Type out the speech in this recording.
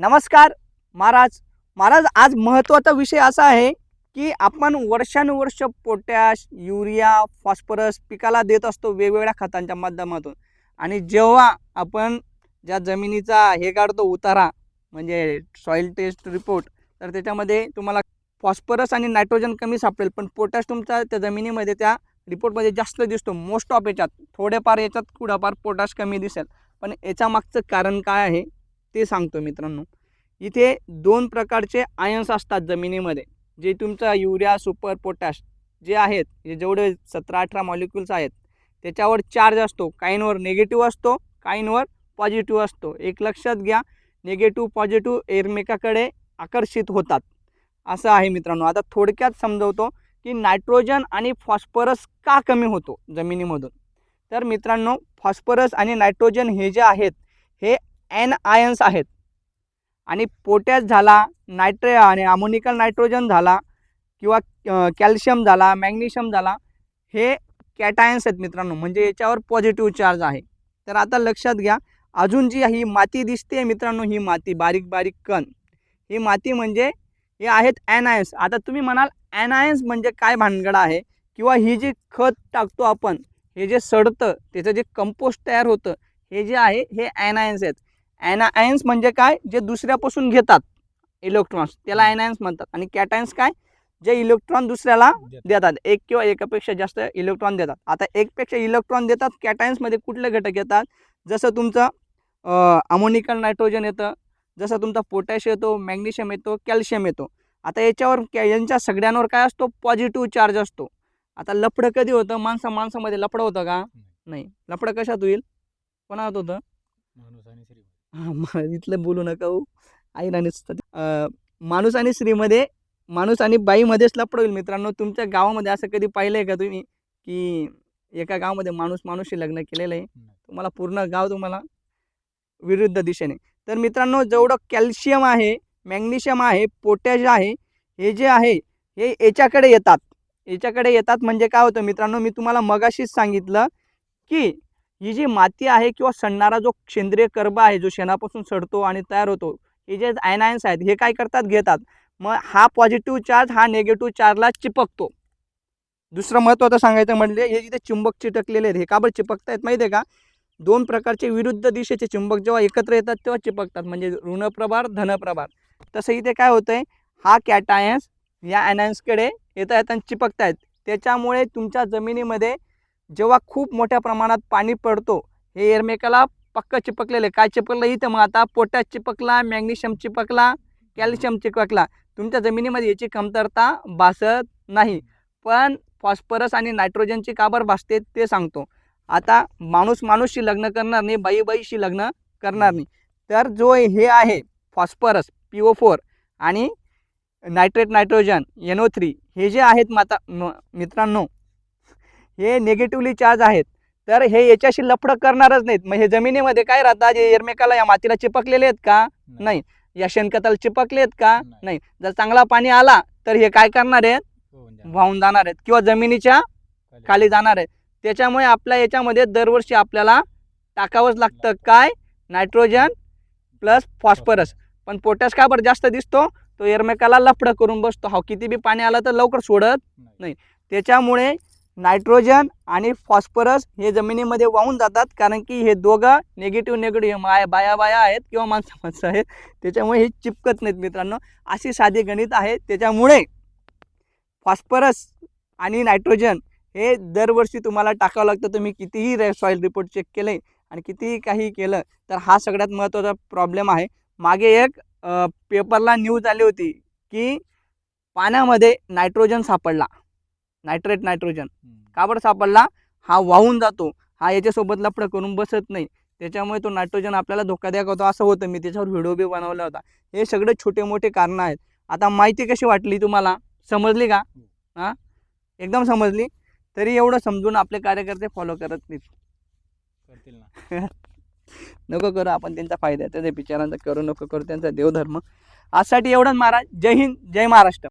नमस्कार महाराज. महाराज आज महत्त्वाचा विषय असा आहे की आपण वर्षानुवर्ष पोटॅश युरिया फॉस्फरस पिकाला देत असतो वेगवेगळ्या खतांच्या माध्यमातून. आणि जेव्हा आपण ज्या जमिनीचा हे काढतो उतारा म्हणजे सॉईल टेस्ट रिपोर्ट तर त्याच्यामध्ये तुम्हाला फॉस्फरस आणि नायट्रोजन कमी सापडेल पण पोटॅश तुमचा त्या जमिनीमध्ये त्या रिपोर्टमध्ये जास्त दिसतो. मोस्ट ऑफ याच्यात थोडेफार याच्यात कुडापार पोटॅश कमी दिसेल. पण याच्या मागचं कारण काय आहे? ते सांगतो मित्रांनो. इथे दोन प्रकारचे आयन्स असतात जमिनीमध्ये. जे तुमचा युरिया सुपर पोटॅश जे आहेत हे जेवढे सतरा अठरा मॉलिक्युल्स आहेत त्याच्यावर चार्ज असतो. काहींवर निगेटिव्ह असतो काहींवर पॉझिटिव्ह असतो. एक लक्षात घ्या निगेटिव्ह पॉझिटिव्ह एकमेकाकडे आकर्षित होतात. असं आहे मित्रांनो. आता थोडक्यात समजवतो की नायट्रोजन आणि फॉस्फरस का कमी होतो जमिनीमधून? तर मित्रांनो फॉस्फरस आणि नायट्रोजन हे जे आहेत हे एन आयन्स आहेत. आणि पोटॅश झाला नायट्रे आणि अमोनिकल नायट्रोजन झाला किंवा कॅल्शियम झाला मॅग्नेशियम झाला हे कॅटायन्स आहेत मित्रांनो. म्हणजे याच्यावर पॉझिटिव्ह चार्ज आहे. तर आता लक्षात घ्या अजून जी ही माती दिसते मित्रांनो ही माती बारीक बारीक कण. ही माती म्हणजे हे आहेत ॲनायन्स आता तुम्ही म्हणाल ॲनायन्स म्हणजे काय भानगड आहे? किंवा ही जी खत टाकतो आपण हे जे सडतं त्याचं जे कंपोस्ट तयार होतं हे जे आहे हे ॲनायन्स आहेत. ॲनायन्स म्हणजे काय? जे दुसऱ्यापासून घेतात इलेक्ट्रॉन्स त्याला ॲनायन्स म्हणतात. आणि कॅटायन्स काय? जे इलेक्ट्रॉन दुसऱ्याला देतात. एक किंवा एकापेक्षा जास्त इलेक्ट्रॉन देतात. आता एकपेक्षा इलेक्ट्रॉन देतात कॅटायन्समध्ये कुठले घटक येतात? जसं तुमचं अमोनिकल नायट्रोजन येतं. जसं तुमचा पोटॅश येतो मॅग्नेशियम येतो कॅल्शियम येतो. आता याच्यावर यांच्या सगळ्यांवर काय असतो? पॉझिटिव्ह चार्ज असतो. आता लफडं कधी होतं? माणसा माणसामध्ये लफडं होतं का? नाही. लफडं कशात होईल? कोणात होतं? हा म- इथलं बोलू नका हो. आई राणी माणूस आणि स्त्रीमध्ये माणूस आणि बाईमध्येच लपड होईल मित्रांनो. तुमच्या गावामध्ये असं कधी पाहिलं आहे का तुम्ही की एका गावामध्ये माणूस माणूशी लग्न केलेलं आहे? तुम्हाला पूर्ण गाव तुम्हाला विरुद्ध दिशेने. तर मित्रांनो जेवढं कॅल्शियम आहे मॅग्नेशियम आहे पोटॅश आहे हे जे आहे हे याच्याकडे येतात. याच्याकडे येतात म्हणजे काय होतं मित्रांनो मी तुम्हाला मगाशीच सांगितलं की ही जी माती आहे किंवा सडणारा जो सेंद्रिय कर्ब आहे जो शेणापासून सडतो आणि तयार होतो हे जे आयनायन्स आहेत हे काय करतात? घेतात. मग हा पॉझिटिव्ह चार्ज हा नेगेटिव्ह चार्जला चिपकतो. दुसरं महत्त्वाचं सांगायचं म्हणजे हे जिथे चुंबक चिटकलेले आहेत हे का बरं चिपकत आहेत माहिती आहे का? दोन प्रकारचे विरुद्ध दिशेचे चुंबक जेव्हा एकत्र येतात तेव्हा चिपकतात. म्हणजे ऋणप्रभार धनप्रभार. तसं इथे काय होतं आहे हा कॅटायन्स या ॲनायन्सकडे येत आहेत आणि चिपकत आहेत त्याच्यामुळे तुमच्या जमिनीमध्ये जेव्हा खूप मोठ्या प्रमाणात पाणी पडतो हे एरमेकाला पक्क चिपकलेलं. आहे काय चिपकलं इथं मग आता? पोटॅश चिपकला मॅग्नेशियम चिपकला कॅल्शियम चिपकला. तुमच्या जमिनीमध्ये याची कमतरता भासत नाही. पण फॉस्फरस आणि नायट्रोजनची काबर भासते ते सांगतो. आता माणूस माणूसशी लग्न करणार नाही बाई बाईशी लग्न करणार नाही. तर जो हे आहे फॉस्फरस पी ओ फोर आणि nitrate nitrogen N O three हे जे आहेत माता मित्रांनो हे निगेटिव्हली चार्ज आहेत. तर हे याच्याशी लफडं करणारच नाहीत. मग हे जमिनीमध्ये काय राहतात जे एरमेकाला या मातीला चिपकलेले आहेत का? नाही. या शेणखताला चिपकले आहेत का? नाही. नाही. जर चांगला पाणी आला तर हे काय करणार आहेत? वाहून जाणार आहेत. किंवा जमिनीच्या खाली. जाणार आहेत. त्याच्यामुळे आपल्या याच्यामध्ये दरवर्षी आपल्याला टाकावंच लागतं. काय? Nitrogen plus phosphorus. पण पोटॅश का बरं जास्त दिसतो? तो एरमेकाला लफडं करून बसतो. हा किती बी पाणी आलं तर लवकर सोडत नाही. त्याच्यामुळे नायट्रोजन आणि फॉस्फरस हे जमिनीमध्ये वाहून जातात कारण की हे दोघं निगेटिव्ह निगेटिव्ह माया बाया बाया आहेत किंवा माणसं माणसं आहेत. त्याच्यामुळे हे चिपकत नाहीत मित्रांनो. अशी साधी गणित आहे. त्याच्यामुळे फॉस्फरस आणि नायट्रोजन हे दरवर्षी तुम्हाला टाकावं लागतं. तुम्ही कितीही रे सॉईल रिपोर्ट चेक केले आणि कितीही काही केलं तर हा सगळ्यात महत्त्वाचा प्रॉब्लेम आहे. मागे एक पेपरला न्यूज आली होती की पाण्यामध्ये नायट्रोजन सापडला. Nitrate nitrogen. का बरं सापडला? हा वाहून जातो. हा याच्यासोबत लफडं करून बसत नाही. त्याच्यामुळे तो नायट्रोजन आपल्याला धोकादायक होतो? असं होतं. मी त्याच्यावर व्हिडिओ बी बनवला होता. हे सगळे छोटे मोठे कारणं आहेत. आता माहिती कशी वाटली तुम्हाला? समजली का? हां. एकदम समजली? तरी एवढं समजून आपले कार्यकर्ते फॉलो करत नाहीत. करतील ना. नको करू आपण त्यांचा फायदा आहे. त्याच्या बिचारांचा करू नको करू. त्यांचा देवधर्म. आजसाठी एवढंच महाराज. जय हिंद. जय महाराष्ट्र.